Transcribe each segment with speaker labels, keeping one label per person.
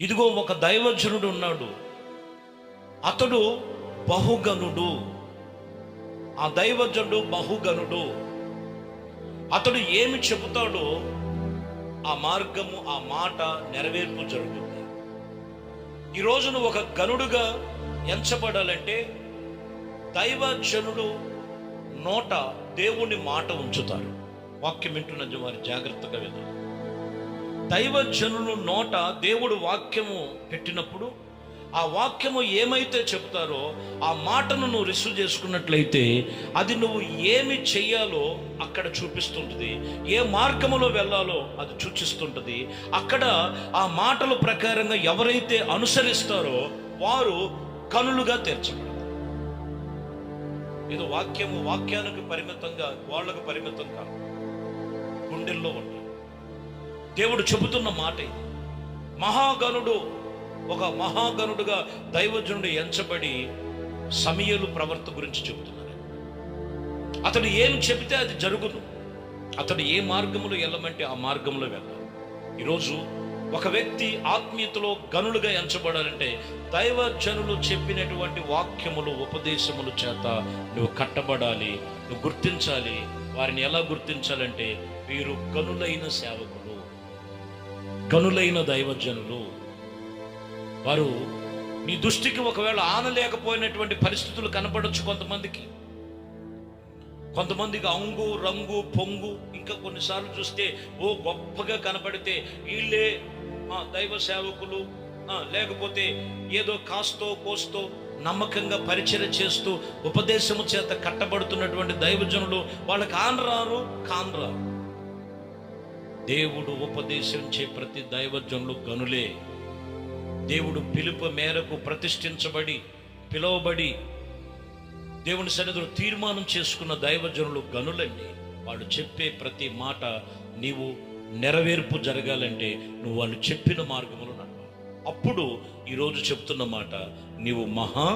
Speaker 1: ఇదిగో ఒక దైవజనుడు ఉన్నాడు. అతడు బహుగనుడు. ఆ దైవజనుడు బహుగనుడు. అతడు ఏమి చెబుతాడో ఆ మార్గము ఆ మాట నెరవేర్పు జరుగుతుంది. ఈ రోజున ఒక గనుడుగా ఎంచబడాలంటే దైవజనుడు నోట దేవుని మాట ఉంచుతారు వాక్యం వింటున్న వారి జాగ్రత్తగా వినాలి దైవజనులు నోట దేవుడు వాక్యము పెట్టినప్పుడు ఆ వాక్యము ఏమైతే చెప్తారో ఆ మాటను నువ్వు రిసీవ్ చేసుకున్నట్లయితే అది నువ్వు ఏమి చెయ్యాలో అక్కడ చూపిస్తుంటుంది. ఏ మార్గములో వెళ్ళాలో అది సూచిస్తుంటుంది. అక్కడ ఆ మాటల ప్రకారంగా ఎవరైతే అనుసరిస్తారో వారు కనులుగా తెరచబడతారు. ఇది వాక్యము వాక్యానికి పరిమితంగా వాళ్ళకు పరిమితం కాదు. గుండెల్లో ఉంటుంది. దేవుడు చెబుతున్న మాట. ఇది ఒక మహాగనుడుగా దైవజనుడు ఎంచబడి సమయలు ప్రవర్త గురించి చెబుతున్నారు అతడు ఏం చెబితే అది జరుగును. అతడు ఏ మార్గములో వెళ్ళమంటే ఆ మార్గంలో వెళ్ళాలి ఈరోజు ఒక వ్యక్తి ఆత్మీయతలో గనులుగా ఎంచబడాలంటే దైవజనులు చెప్పినటువంటి వాక్యములు ఉపదేశములు చేత నువ్వు కట్టబడాలి నువ్వు గుర్తించాలి. వారిని ఎలా గుర్తించాలంటే వీరు గనులైన సేవకులు. గనులైన దైవజనులు వారు నీ దృష్టికి ఒకవేళ ఆనలేకపోయినటువంటి పరిస్థితులు కనపడచ్చు కొంతమందికి. కొంతమందికి అంగు రంగు పొంగు ఇంకా కొన్నిసార్లు చూస్తే ఓ గొప్పగా కనపడితే వీళ్ళే దైవ సేవకులు లేకపోతే ఏదో కాస్తో కోస్తో నమ్మకంగా పరిచయం చేస్తూ ఉపదేశము చేత కట్టబడుతున్నటువంటి దైవజనులు వాళ్ళకి ఆనరారు కానరారు. దేవుడు ఉపదేశించే ప్రతి దైవజనులు గనులే. దేవుడు పిలుపు మేరకు ప్రతిష్ఠించబడి పిలువబడి దేవుని సన్నిధిలో తీర్మానం చేసుకున్న దైవజనులు గనులండి. వాడు చెప్పే ప్రతి మాట నీవు నెరవేర్పు జరగాలంటే నువ్వు వాళ్ళు చెప్పిన మార్గములు నడవ అప్పుడు ఈరోజు చెప్తున్న మాట నీవు మహా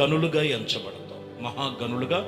Speaker 1: గనులుగా ఎంచబడతావు. మహా గనులుగా